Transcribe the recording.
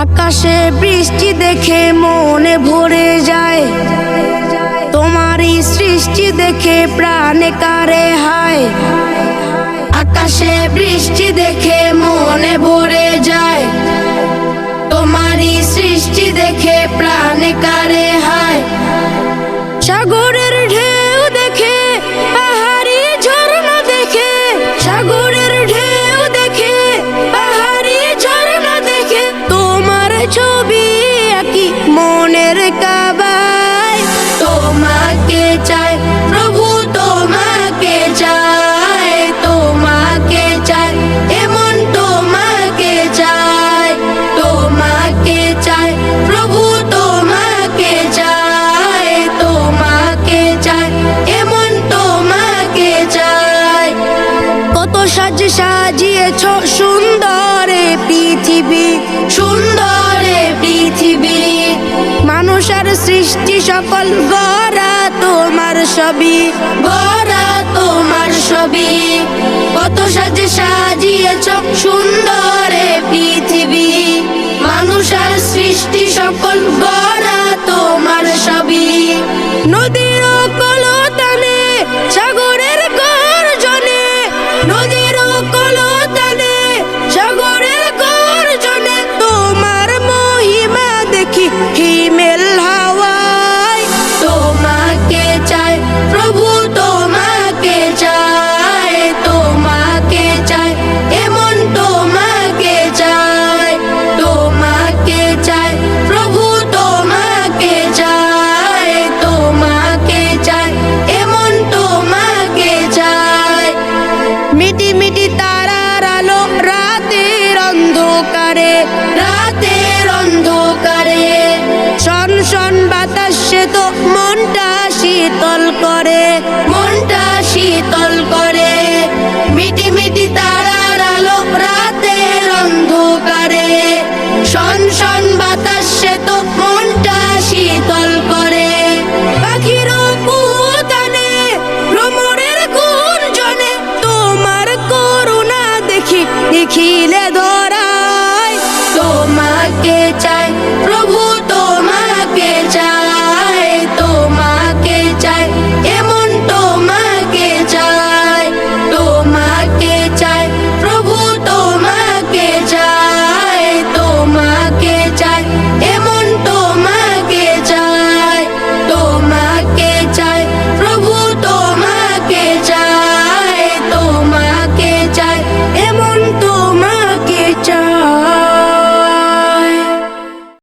আকাশে বৃষ্টি দেখে মনে ভরে যায়। তোমারই সৃষ্টি দেখে প্রাণে কারে হায়। আকাশে বৃষ্টি দেখে মনে ভরে যায়। তোমারই সৃষ্টি দেখে প্রাণে কারে সাজিয়েছ সুন্দরে পৃথিবী সুন্দরে পৃথিবী। মানুষের সৃষ্টি সকল, গড়া তোমার ছবি, গড়া তোমার ছবি। কত সাজে সাজিয়েছ সুন্দরে পৃথিবী। মানুষের সৃষ্টি সকল, গড়া তোমার ছবি। নদীর কলতানে সাগরের গর্জনে, নদীর অন্ধকারে রাতের অন্ধকারে। শন বাতাসে তো মনটা শীতল করে, মনটা শীতল করে। মিটি মিটি তারার আলো রাতের অন্ধকারে। শন শন বাতাসে তো মনটা শীতল করে। পাখির কুতানে ভ্রমণের গুঞ্জনে তোমার করুণা দেখি দেখিলে ধরায় 别再